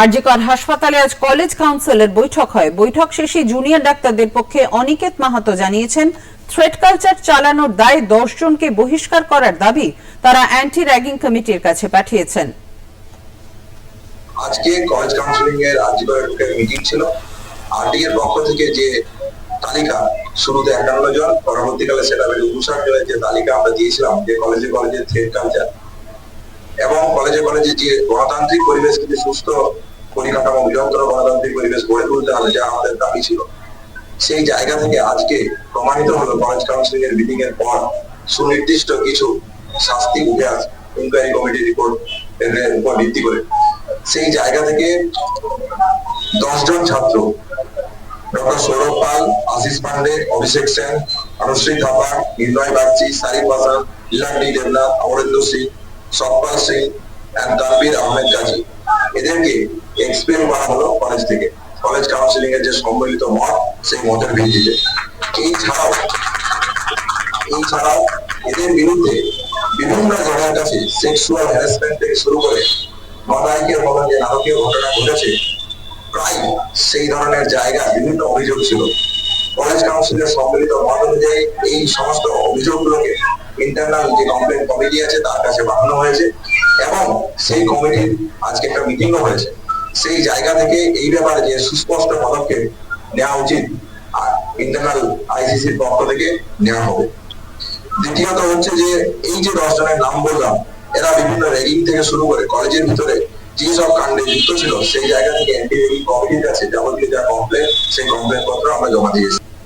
আরজিকর হাসপাতালে আজ কলেজ কাউন্সিলের বৈঠক হয়। বৈঠক শেষে জুনিয়র ডাক্তারদের পক্ষে অনিকেত মাহাতো জানিয়েছেন থ্রেড কালচার চালানোর দায়ে জনকে বহিষ্কার করার দাবি তারা অ্যান্টি র্যাগিং কমিটির কাছে পাঠিয়েছেন। আজকে কলেজ কাউন্সিলিং এর আজীবন মিটিং ছিল। আরডি এর পক্ষ থেকে যে তালিকা, শুরুতে একান্ন জন, পরবর্তীকালে সেটা উনষাট জনের যে তালিকা আমরা দিয়েছিলাম যে কলেজে কলেজে থ্রেড কালচার এবং কলেজে কলেজে যে গণতান্ত্রিক পরিবেশ কিন্তু সুস্থ পরিকাঠামো, বৃহত্তর গণতান্ত্রিক পরিবেশ গড়ে তুলতে হবে, যা আমাদের দাবি ছিল, সেই জায়গা থেকে আজকে প্রমাণিত হলো কলেজ কাউন্সিলিং এর মিটিং এর পর সুনির্দিষ্ট কিছু শাস্তি উঠে আসে ইনকোয়ারি কমিটি রিপোর্ট এর উপর ভিত্তি করে। সেই জায়গা থেকে দশজন ছাত্র, ডক্টর সৌরভ পাল, আশিস পান্ডে, অভিষেক সেন, অনুশ্রী থাপা নির্ণয় বাগচি, সারিফ হাসান ইলান্ডি দেবনাথ, অমরেন্দ্র সিং সতপাল সিং তানবীর আহমেদ গাজী এদেরকে এক্সপেল করা হলো কলেজ থেকে। কলেজ কাউন্সিলিং এর যে সম্মিলিত মত, সেই মতের ভিত্তিতে। এই ছাড়াও এই ছাড়াও এদের বিরুদ্ধে বিভিন্ন জনের কাছে সেক্সুয়াল হ্যারাসমেন্ট থেকে শুরু করে গণায়কের মতো যে নারকীয় ঘটনা ঘটেছে, প্রায় সেই ধরনের জায়গা বিভিন্ন অভিযোগ ছিল। কলেজ কাউন্সিলের সম্মিলিত মত অনুযায়ী এই সমস্ত অভিযোগগুলোকে ইন্টারনাল যে কমপ্লেন কমিটি আছে, তার কাছে পাঠানো হয়েছে এবং সেই কমিটির আজকে একটা মিটিংও হয়েছে। সেই জায়গা থেকে এই ব্যাপারে যে সুস্পষ্ট পদক্ষেপ নেওয়া উচিত ইন্টারনাল আইসিসির পক্ষ থেকে নেওয়া হবে। দ্বিতীয়ত হচ্ছে যে, এই যে দশ জনের নাম বললাম, এরা বিভিন্ন র্যাগিং থেকে শুরু করে কলেজের ভিতরে যে সব কাণ্ডে যুক্ত ছিল, সেই জায়গা থেকে এনটি র্যাগিং কমিটির কাছে যাবতীয় যা কমপ্লেন সেই কমপ্লেন পত্র আমরা জমা দিয়েছি